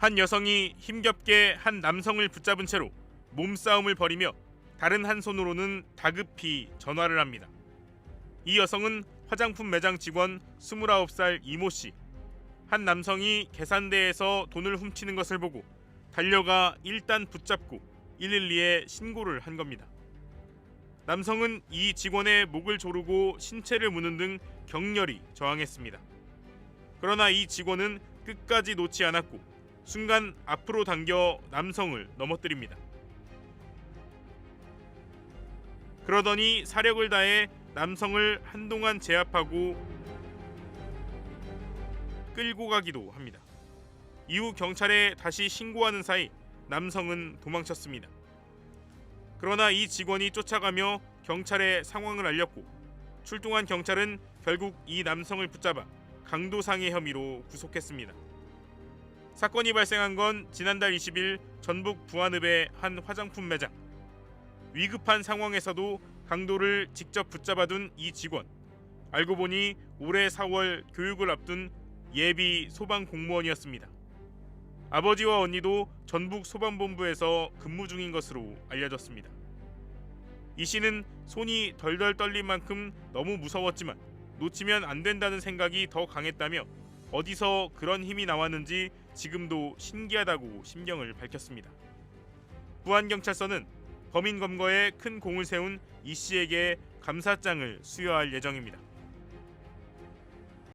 한 여성이 힘겹게 한 남성을 붙잡은 채로 몸싸움을 벌이며 다른 한 손으로는 다급히 전화를 합니다. 이 여성은 화장품 매장 직원 29살 이모 씨. 한 남성이 계산대에서 돈을 훔치는 것을 보고 달려가 일단 붙잡고 112에 신고를 한 겁니다. 남성은 이 직원의 목을 조르고 신체를 무는 등 격렬히 저항했습니다. 그러나 이 직원은 끝까지 놓지 않았고 순간 앞으로 당겨 남성을 넘어뜨립니다. 그러더니 사력을 다해 남성을 한동안 제압하고 끌고 가기도 합니다. 이후 경찰에 다시 신고하는 사이 남성은 도망쳤습니다. 그러나 이 직원이 쫓아가며 경찰에 상황을 알렸고 출동한 경찰은 결국 이 남성을 붙잡아 강도상해 혐의로 구속했습니다. 사건이 발생한 건 지난달 20일 전북 부안읍의 한 화장품 매장. 위급한 상황에서도 강도를 직접 붙잡아둔 이 직원. 알고 보니 올해 4월 교육을 앞둔 예비 소방 공무원이었습니다. 아버지와 언니도 전북 소방본부에서 근무 중인 것으로 알려졌습니다. 이 씨는 손이 덜덜 떨린 만큼 너무 무서웠지만 놓치면 안 된다는 생각이 더 강했다며 어디서 그런 힘이 나왔는지 지금도 신기하다고 심경을 밝혔습니다. 부안경찰서는 범인 검거에 큰 공을 세운 이 씨에게 감사장을 수여할 예정입니다.